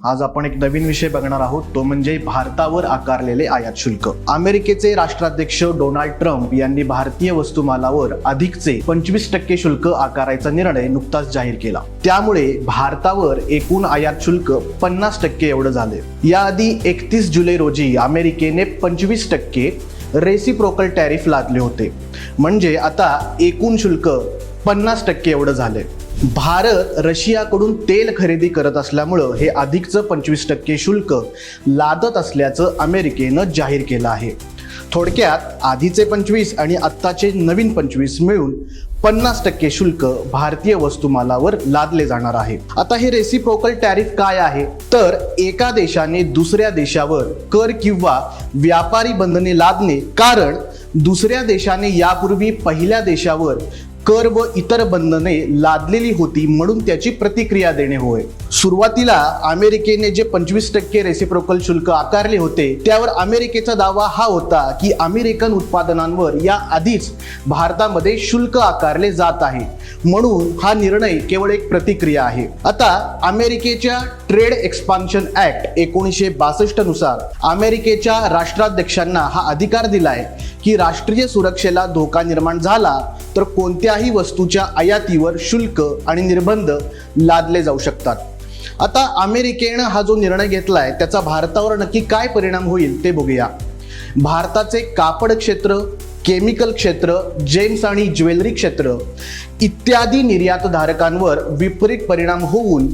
आज आपण एक नवीन विषय बघणार आहोत तो म्हणजे भारतावर आकारलेले आयात शुल्क. अमेरिकेचे राष्ट्राध्यक्ष डोनाल्ड ट्रम्प यांनी भारतीय वस्तुमालावर अधिकचे पंचवीस टक्के शुल्क आकारायचा निर्णय नुकताच जाहीर केला. त्यामुळे भारतावर एकूण आयात शुल्क पन्नास टक्के एवढं झाले. याआधी एकतीस जुलै रोजी अमेरिकेने पंचवीस टक्के रेसिप्रोकल टॅरिफ लादले होते. म्हणजे आता एकूण शुल्क पन्नास टक्के एवढं झाले भारत रशियाकडून तेल खरेदी करत असल्यामुळं हे अधिकचं पंचवीस टक्के शुल्क लादत असल्याचं अमेरिकेनं जाहीर केलं आहे. थोडक्यात आधीचे पंचवीस आणि आत्ताचे नवीन पंचवीस मिळून पन्नास टक्के शुल्क भारतीय वस्तुमालावर लादले जाणार आहे. आता हे रेसिप्रोकल टॅरिफ काय आहे? तर एका देशाने दुसऱ्या देशावर कर किंवा व्यापारी बंधने लादणे कारण दुसऱ्या देशाने यापूर्वी पहिल्या देशावर कर व इतर बंधने लादलेली होती म्हणून त्याची प्रतिक्रिया देणे होय. सुरुवातीला अमेरिकेने जे पंचवीस टक्के रेसिप्रोकल शुल्क आकारले होते त्यावर अमेरिकेचा दावा हा होता की अमेरिकन उत्पादनांवर या आधीच भारतामध्ये शुल्क आकारले जात आहे. म्हणून हा निर्णय केवळ एक प्रतिक्रिया आहे. आता अमेरिकेच्या ट्रेड एक्सपान्शन ऍक्ट एकोणीसशे बासष्टनुसार अमेरिकेच्या राष्ट्राध्यक्षांना हा अधिकार दिला आहे की राष्ट्रीय सुरक्षेला धोका निर्माण झाला तर कोणत्याही वस्तूच्या आयातीवर शुल्क आणि निर्बंध लादले जाऊ शकतात. आता अमेरिकेनं हा जो निर्णय घेतलाय त्याचा भारतावर नक्की काय परिणाम होईल ते बघूया. भारताचे कापड क्षेत्र केमिकल क्षेत्र जेम्स आणि ज्वेलरी क्षेत्र इत्यादी निर्यातधारकांवर विपरीत परिणाम होऊन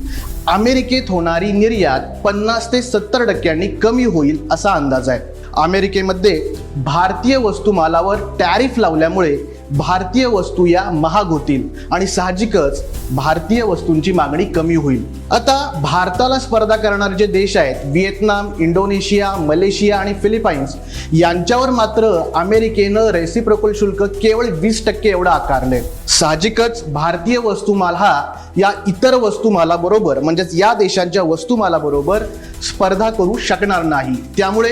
अमेरिकेत होणारी निर्यात पन्नास ते सत्तर टक्क्यांनी कमी होईल असा अंदाज आहे. अमेरिकेमध्ये भारतीय वस्तुमालावर टॅरिफ लावल्यामुळे भारतीय वस्तू या महाग होतील आणि साहजिकच भारतीय वस्तूंची मागणी कमी होईल. आता भारताला स्पर्धा करणारे जे देश आहेत व्हिएतनाम इंडोनेशिया मलेशिया आणि फिलिपाईन्स यांच्यावर मात्र अमेरिकेनं रेसिप्रोकल शुल्क केवळ वीस टक्के एवढं आकारले साहजिकच भारतीय वस्तुमाल हा या इतर वस्तुमालाबरोबर म्हणजेच या देशांच्या वस्तुमालाबरोबर स्पर्धा करू शकणार नाही. त्यामुळे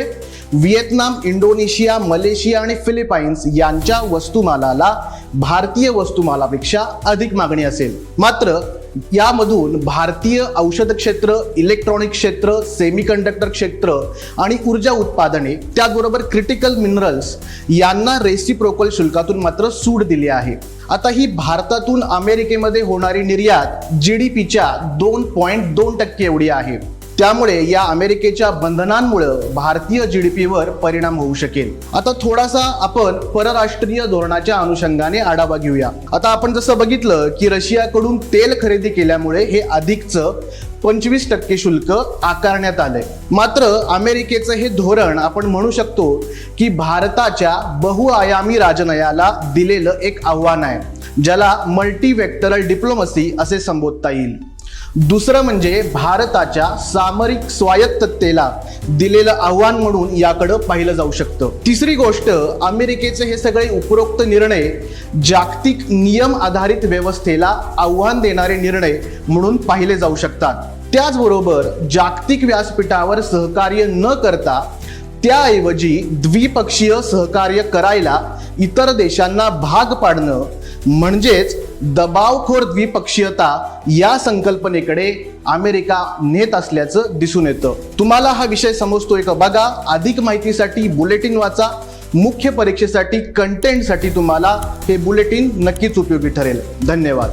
व्हिएतनाम इंडोनेशिया मलेशिया आणि फिलिपाईन्स यांच्या वस्तुमालाला भारतीय वस्तुमालापेक्षा अधिक मागणी असेल. मात्र यामधून भारतीय औषध क्षेत्र इलेक्ट्रॉनिक क्षेत्र सेमीकंडक्टर क्षेत्र आणि ऊर्जा उत्पादने त्याचबरोबर क्रिटिकल मिनरल्स यांना रेसिप्रोकल शुल्कातून मात्र सूट दिली आहे. आता ही भारतातून अमेरिकेमध्ये होणारी निर्यात जी डी पीच्या दोन पॉईंट दोन टक्के एवढी आहे. त्यामुळे या अमेरिकेच्या बंधनांमुळे भारतीय जी डी पीवर परिणाम होऊ शकेल. आता थोडासा आपण परराष्ट्रीय धोरणाच्या अनुषंगाने आढावा घेऊया. आता आपण जसं बघितलं की रशियाकडून तेल खरेदी केल्यामुळे हे अधिकचं पंचवीस टक्के शुल्क आकारण्यात आलंय. मात्र अमेरिकेचं हे धोरण आपण म्हणू शकतो की भारताच्या बहुआयामी राजनयाला दिलेलं एक आव्हान आहे ज्याला मल्टीवेक्टरल डिप्लोमसी असे संबोधता येईल. दुसरं म्हणजे भारताच्या सामरिक स्वायत्ततेला दिलेलं आव्हान म्हणून याकडं पाहिलं जाऊ शकतं. तिसरी गोष्ट अमेरिकेचे हे सगळे उपरोक्त निर्णय जागतिक नियम आधारित व्यवस्थेला आव्हान देणारे निर्णय म्हणून पाहिले जाऊ शकतात. त्याचबरोबर जागतिक व्यासपीठावर सहकार्य न करता त्याऐवजी द्विपक्षीय सहकार्य करायला इतर देशांना भाग पाडणं म्हणजेच दबावखोर द्विपक्षीयता या संकल्पनेकडे अमेरिका नेत असल्याचं दिसून येतं. तुम्हाला हा विषय समजतोय का? बघा अधिक माहितीसाठी बुलेटिन वाचा. मुख्य परीक्षेसाठी कंटेंटसाठी तुम्हाला हे बुलेटिन नक्कीच उपयोगी ठरेल. धन्यवाद.